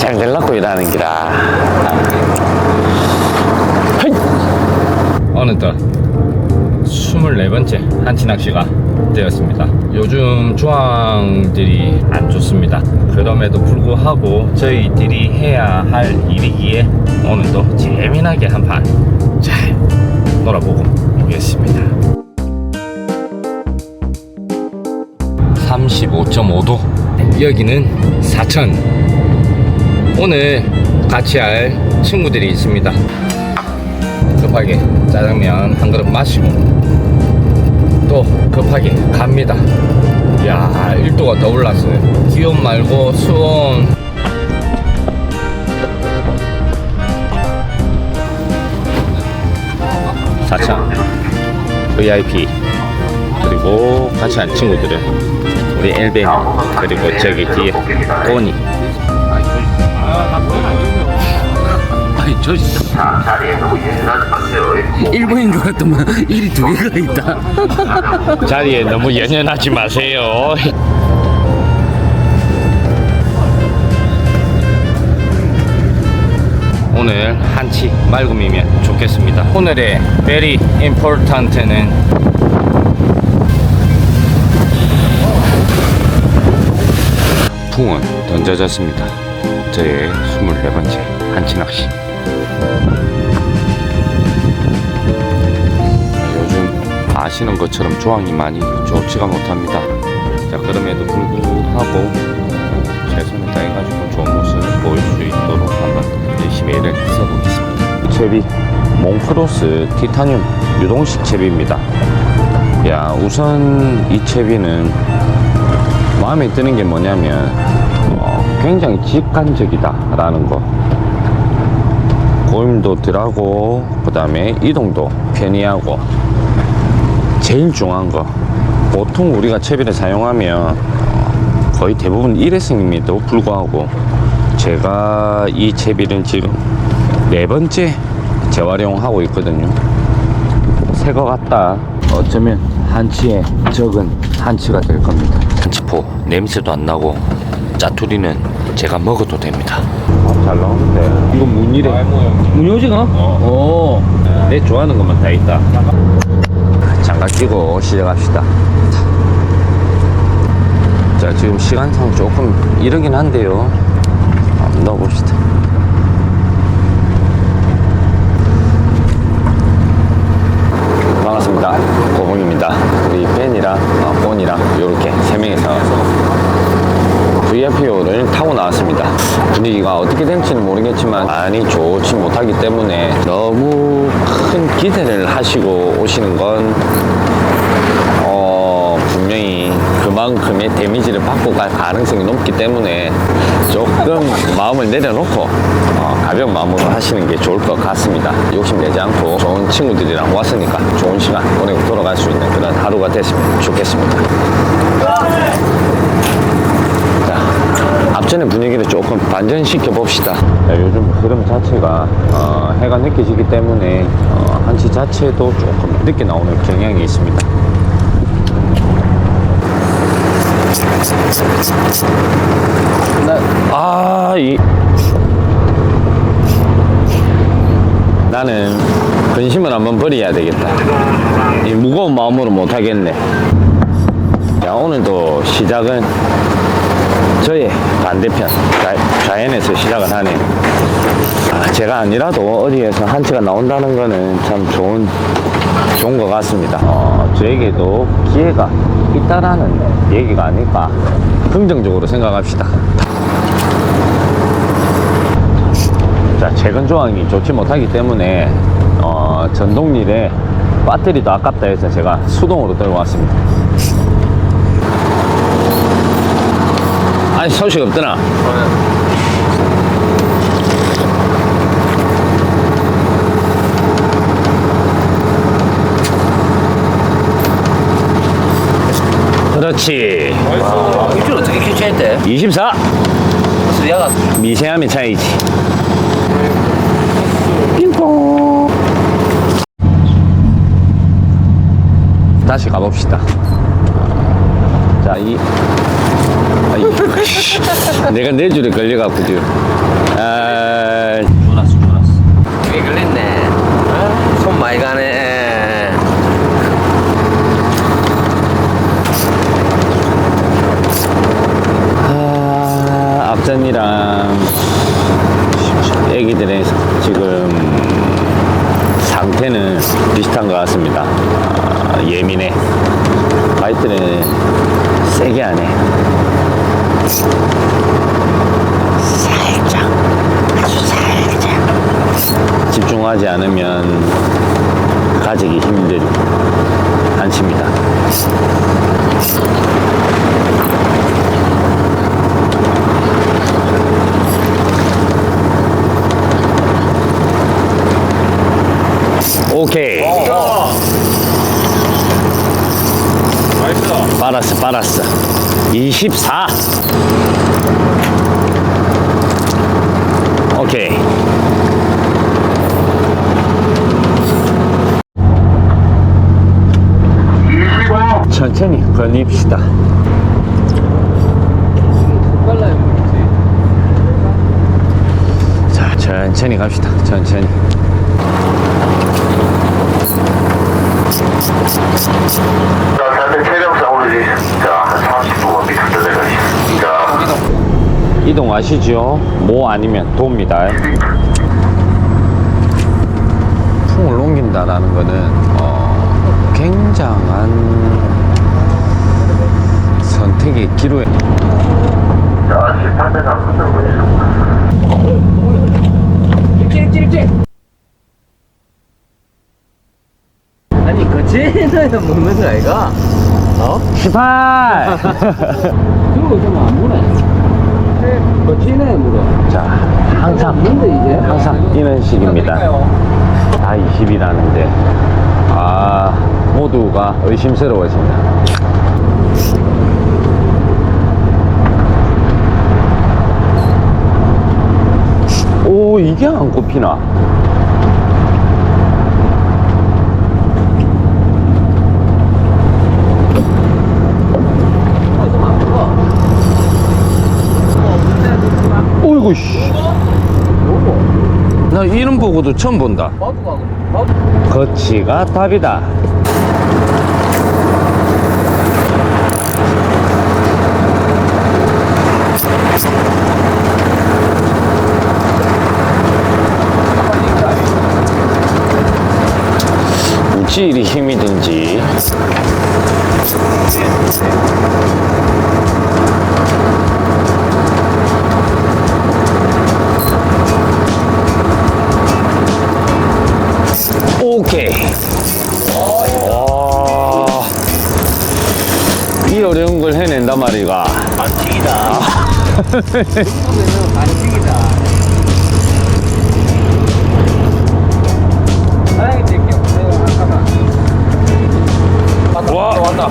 잘 될라고 일하는 기라. 어느덧 24번째 한치 낚시가 되었습니다. 요즘 조항들이 안 좋습니다. 그럼에도 불구하고 저희들이 해야 할 일이기에 오늘도 재미나게 한판 잘 놀아보고 오겠습니다. 35.5도 여기는 사천 오늘 같이 할 친구들이 있습니다. 급하게 짜장면 한 그릇 마시고 또 급하게 갑니다. 야 1도가 더 올랐어요. 기온 말고 수온. 사천 VIP 그리고 같이 한 친구들은 우리 엘베 그리고 저기 뒤에 꼬니 아니 저 진짜. 일본인 줄 알았더만 일이 두 개가 있다. 자리에 너무 연연하지 마세요. 오늘 한치 맑음이면 좋겠습니다. 오늘의 very important는 붕은 던져졌습니다 저의 24번째 한치 낚시 요즘 아시는 것처럼 조항이 많이 좋지가 못합니다. 자, 그럼에도 불구하고 최선을 다해가지고 좋은 모습을 보일 수 있도록 한번 열심히 애를 써보겠습니다. 채비 몽크로스 티타늄 유동식 채비입니다. 야, 우선 이 채비는 마음에 드는 게 뭐냐면 어, 굉장히 직관적이다라는 거. 고임도 덜하고 그 다음에 이동도 편리하고. 제일 중요한 거. 보통 우리가 채비를 사용하면 어, 거의 대부분 일회성임에도 불구하고 제가 이 채비를 지금 네 번째 재활용하고 있거든요. 새 거 같다. 어쩌면 한치의 적은 한치가 될 겁니다. 한치포 냄새도 안 나고 짜투리는 제가 먹어도 됩니다 아, 잘 나오는데 이거 문이래 문효지가? 어. 내 좋아하는 것만 다 있다. 장갑 끼고 시작합시다. 자, 지금 시간상 조금 이르긴 한데요. 한번 넣어봅시다. 고봉입니다. 우리 벤이랑 어, 본이랑 이렇게 세 명이서 VIP호를 타고 나왔습니다. 분위기가 어떻게 될지는 모르겠지만 많이 좋지 못하기 때문에 너무 큰 기대를 오시는 건 어, 분명히 그만큼의 데미지를 받고 갈 가능성이 높기 때문에 조금 마음을 내려놓고 어, 가벼운 마음으로 하시는 게 좋을 것 같습니다. 욕심내지 않고 좋은 친구들이랑 왔으니까 좋은 시간 보내고 돌아갈 수 있는 그런 하루가 됐으면 좋겠습니다. 자, 앞전의 분위기를 조금 반전시켜 봅시다. 요즘 흐름 자체가 어, 해가 늦게 지기 때문에 어, 한치 자체도 조금 늦게 나오는 경향이 있습니다. 나, 아, 이. 나는 근심을 한번 버려야 되겠다. 이 무거운 마음으로 못 하겠네. 자, 오늘도 시작은 저의 반대편 좌- 좌연에서 시작을 하네요. 아, 제가 아니라도 어디에서 한치가 나온다는 거는 참 좋은 좋은 것 같습니다. 어, 저에게도 기회가 있다라는 얘기가 아닐까 긍정적으로 생각합시다. 자, 최근 조항이 좋지 못하기 때문에 어, 전동릴에 배터리도 아깝다 해서 제가 수동으로 들고 왔습니다. 아니 소식 없더나? 그렇지. 입줄 어떻게 교체했대? 24. 무슨 야가 미세함의 차이지. 다시 가봅시다. 자, 이, 아, 이 내가 내 줄에 걸려갖고 지금. 아, 좋았어, 좋았어. 왜 걸렸네? 어? 손 많이 가네. 아, 앞전이랑 애기들의 지금 상태는 비슷한 것 같습니다. 아, 예민해. 마이트는 세게 하네. 살짝, 아주 살짝. 집중하지 않으면 가지기 힘든 한치입니다. 오케이. 빨았어, 빨았어. 24. 오케이. 천천히 걸립시다. 자, 천천히 갑시다. 천천히. 자,겠습니다. 한 30분 밑으로 내려가겠습니다. 이동하시죠. 모 아니면 도입니다. 풍을 옮긴다라는 거는 어, 굉장한 선택의 기로에 자, 18m 흔들고 있습니다. 아니, 거제너야 먹는 거 아이가? 어? 18! 그거 좀안 물어. 거치네 물어. 자, 항상 항상 이런 식입니다. 다 20이라는데 아 모두가 의심스러워진다. 오 이게 안 꼽히나? 오이구 씨. 나 이름 보고도 처음 본다. 거치가 답이다. 어찌 이리 힘이 든지. 오케이. 와. 이 어려운 걸 해낸단 말이가. 반칙이다. 와, 왔다.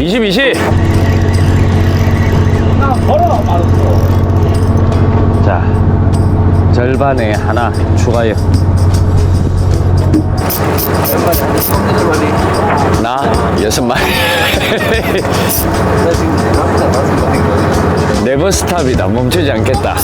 20, 20. 자, 절반에 하나 추가요. 나 여섯 마리. 네버 스탑이다. 멈추지 않겠다.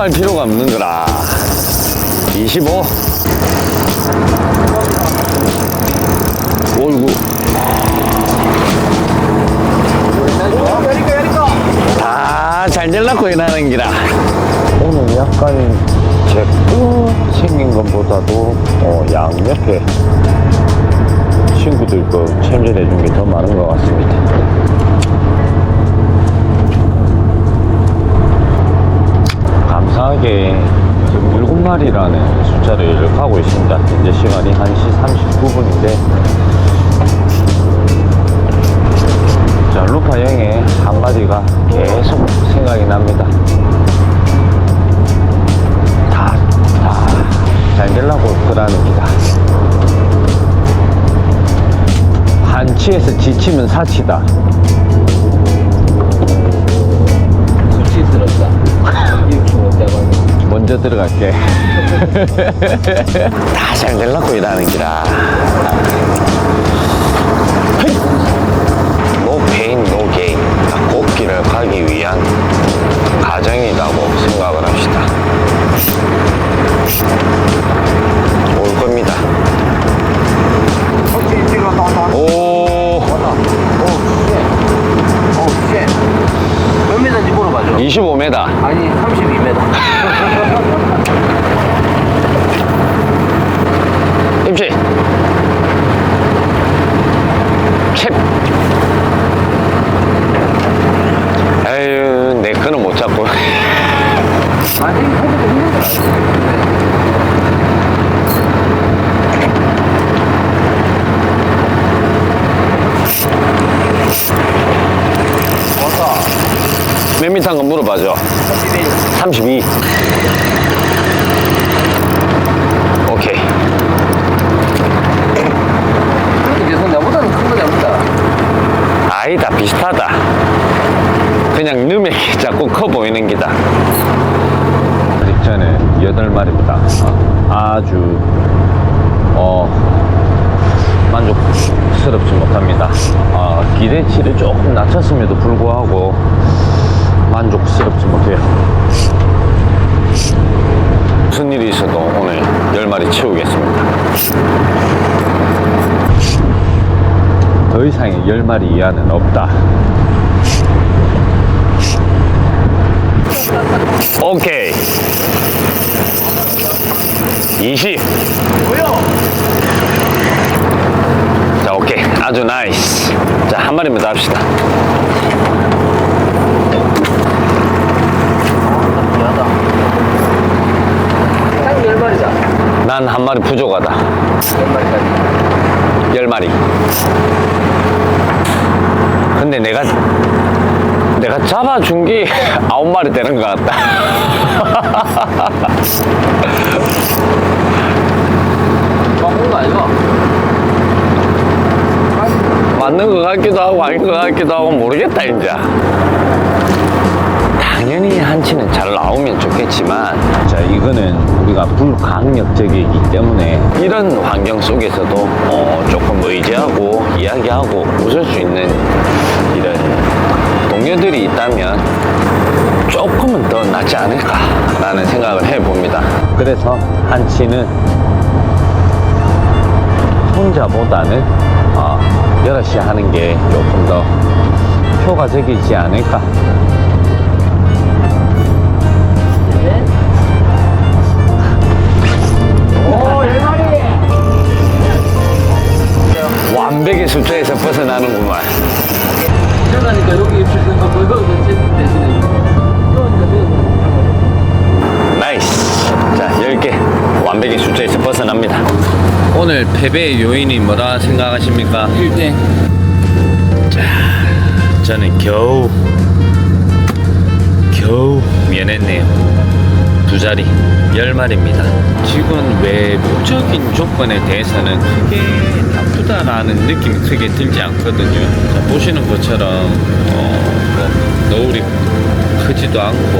할 필요가 없는 거라. 25. 어이구. 다잘 될라고 일하는 기라. 오늘 약간 제꾸 생긴 것보다도 어, 양 옆에 친구들 거 챔질해 준 게 더 많은 것 같습니다. 감사하게 지금 7마리라는 숫자를 가고 있습니다. 현재 시간이 1시 39분인데 자 자, 루파 형의 한마디가 계속 생각이 납니다. 다, 다, 잘 되려고 그러는 기다. 한치에서 지치면 사치다. 먼저 들어갈게. 다잘 되려고 일하는 기라. 32. 오케이. 나보다는 큰거 잡는다. 아니다, 비슷하다. 그냥 게 자꾸 커 보이는 기다. 여덟 마리보다 아주, 어, 만족스럽지 못합니다. 어, 기대치를 조금 낮췄음에도 불구하고 만족스럽지 못해요. 10마리 이하는 없다. 오케이. 20 자 오케이. 아주 나이스. 자 한 마리만 더 합시다. 난 한 마리 부족하다. 10마리. 내가 잡아준 게 아홉 마리 되는 것 같다. 먹는 거 아니가? 맞는 것 같기도 하고 아닌 것 같기도 하고 모르겠다 이제. 당연히 한치는 잘 나오면 좋겠지만 자 이거는 우리가 불강력적이기 때문에 이런 환경 속에서도 어, 조금 의지하고 이야기하고 웃을 수 있는 이런 동료들이 있다면 조금은 더 낫지 않을까라는 생각을 해봅니다. 그래서 한치는 혼자보다는 어, 여럿이 하는 게 조금 더 효과적이지 않을까. 완벽의 숫자에서 벗어나는구만. 여기 있을 거. 대신에. 나이스. 자, 10개. 완벽의 숫자에서 벗어납니다. 오늘 패배의 요인이 뭐라 생각하십니까? 1대. 저는 겨우, 겨우 면했네요. 두 자리, 열 마리입니다. 지금 외부적인 조건에 대해서는 크게 나쁘다라는 느낌이 크게 들지 않거든요. 자, 보시는 것처럼, 어, 뭐, 노을이 크지도 않고,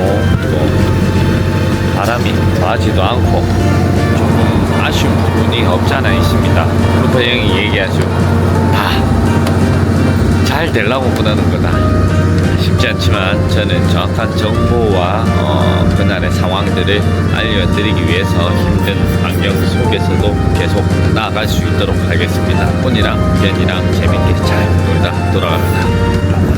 또, 바람이 과하지도 않고, 조금 아쉬운 부분이 없잖아 있습니다. 루퍼 형이 얘기하죠. 다 잘 되려고 보다는 거다. 쉽지 않지만 저는 정확한 정보와 어, 그날의 상황들을 알려드리기 위해서 힘든 환경 속에서도 계속 나아갈 수 있도록 하겠습니다. 혼이랑 변이랑 재밌게 잘 놀다 돌아갑니다.